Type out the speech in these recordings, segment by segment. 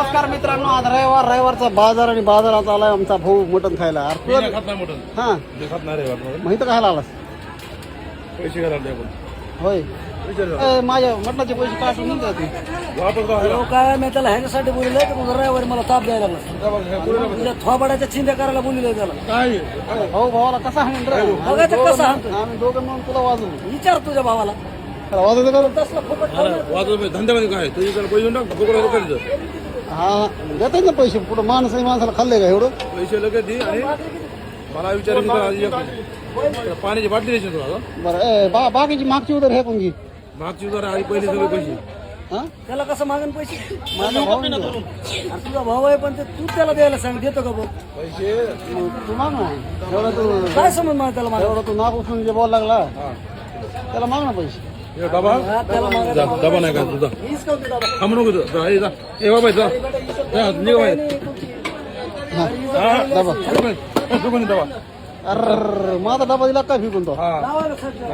नमस्कार मित्रांनो आज रविवार रविवारचा बाजार आणि बाजारात आलाय आमचा भाऊ मटण खायला. अरे मी नाही तू खात नाही मटण. हा. मी खात नाही रे वाटलं. मग इथं खायला आलास? पैसे आपण. होय. विचार ए, माझ्या मटणाचे पैसे वापस का अहो, काय मी त्याला ह्याच्यासाठी बोलले तर तुझा ड्रायव्हर मला ताप द्यायला लागला. तुझ्या थोबाडाच्या चिंध्या करायला बोलले त्याला. काय? भाऊ भावाला कसा हाणून रे? बघायचं कसं हाणतोय. आम्ही दोघं म्हणून तुला वाजवू. विचार तुझ्या भावाला. त्याला वाजवतो का तसला फुकट खाऊ नये. वाजव धंद्यामध्ये काय? तुझी त्याला पैसे देऊन टाक बोकडा करायचं हा देतात ना पैसे कुठं माणूस आहे माणसाला खाल्ले का एवढं? पैसे लगेच दे आणि मला विचार पाण्याची बाटली द्यायची तुला आता. बरं ए बा बाकीची मागची उदर हे पण घे मागची जरा आई पहिले सगळे पैसे. हा? त्याला कसं मागन पैसे? माझा भाऊ देत. अरे तुझा भाऊ आहे पण ते तू त्याला द्यायला सांग देतो का बघ पैसे? तू माग ना. एवढं तू काय समज मला त्याला माग एवढं तू नाक उचलून जे बोल लागला हा. त्याला माग ना पैसे. त्याला जा, डबा नाही का तुझा. थांबू नको. जा, हे जा. ए बाबा जा. जा, निघ बाहेर. हा डबा. दुकान ए, डबा अर माझा डबा दिला काय फेकून तो? हा.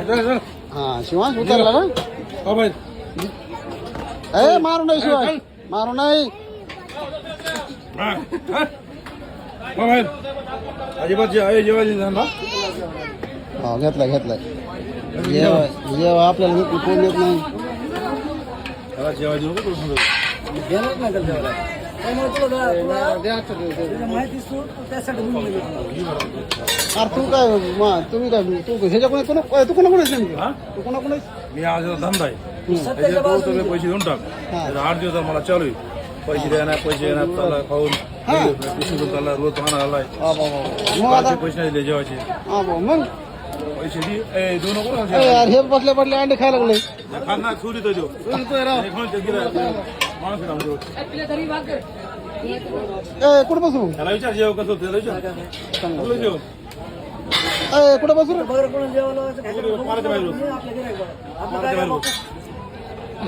जा, जा. हा शिवांश उतरला ना? हो ए मारू नाही शिवांश. मारू नाही हा, हा. हो बाहेर अजिबात जे आहे जेवायची धंदा हा घेतलाय घेतलाय. जेव्हा जेव्हा आपल्याला घेतली कोण येत नाही. जेवायची नको तुला. देणार त्याला जेवायला. अरे तू काय मा- तुम्ही काय तू ह्याच्या कोणी कोण तू कोणा कोणाच हा? तू कोणा कोणाच मी आज धंदा आहे. सत्याच्या त्याचे भाऊ बाजूने सगळे पैसे देऊन टाक. आठ दिवस मला चालू आहे. पैसे देणार पैसे देणार चालला खाऊन. पिशवी चालला रोज खाणं आलाय. पैसे नाही दिले जेवायचे. मग? ए, यार हे बसल्या बसल्या अंडे खायला लागले. हे. ए कुठं बसू? ए कुठं बसू?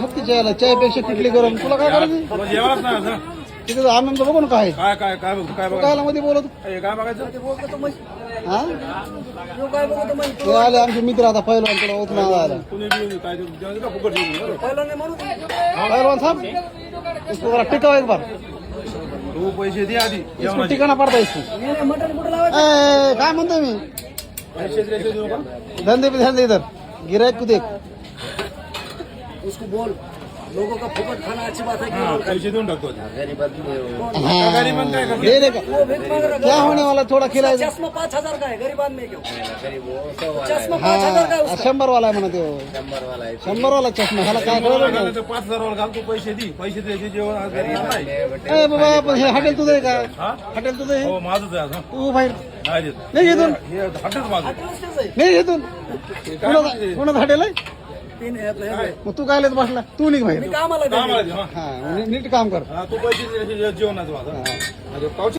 हत्ती चहाला चायपेक्षा किटली गरम. तुला काय करायचं. तिथे आनंद बघू ना काय. काय काय काय बघ काय तू बघायचं? कायला मध्ये बोलत? ए, काय बघायचं? ते बोलतो तर मग. हा तो काय बघतो मग? ते आले आमचे मित्र आता पहिलवान तुला उतरून आला कुणी बी काय ते जेवायचं का फुकट जेवू बरं. पहिला नाही म्हणू दे. पहिलवान थांब तुला टिकाव एक बार तू पैसे दे आधी इसको जेवणाचे ठिकाणा पडता इसको मी नाही मटण कुठं लावायचं ए काय म्हणतोय मी पैसे द्यायचे देऊ नका धंदे पे ध्यान दे इधर गिरायक तू देख उसको बोल लोगों का फुकट खाना अच्छी बात है पैसे देऊन टाकतो काय करणार? दे दे का वो भिख मांग रहा क्या होने वाला थोड़ा खिलाए चश्मा पाँच हजार का है गरीबान में क्यों? चश्मा पाँच हजार का है हा उसका। शंभर वाला आहे म्हणा तो। शंभर वाला चष्मा ह्याला काय पाच हजार वर घाल तू पैसे दे। पैसे द्यायचे जेवण आज घरी नाही नाही ए बाबा पण हे। हॉटेल तुझं आहे का हा? हॉटेल तुझं आहे हो माझंच आहे हं. तू बाहेर नाही देत. नाही घेतून हे माझं. नाही घेतून? कोणाचं हॉटेल आहे तीन हे काय? मग तू काय बसला तू निघ बाहेर मी कामाला कामाला गेलो. दे, हं. हा नी- नीट काम कर हा, तू पैसे द्यायचे जेवणाचं माझं हा. म्हणजे पावचे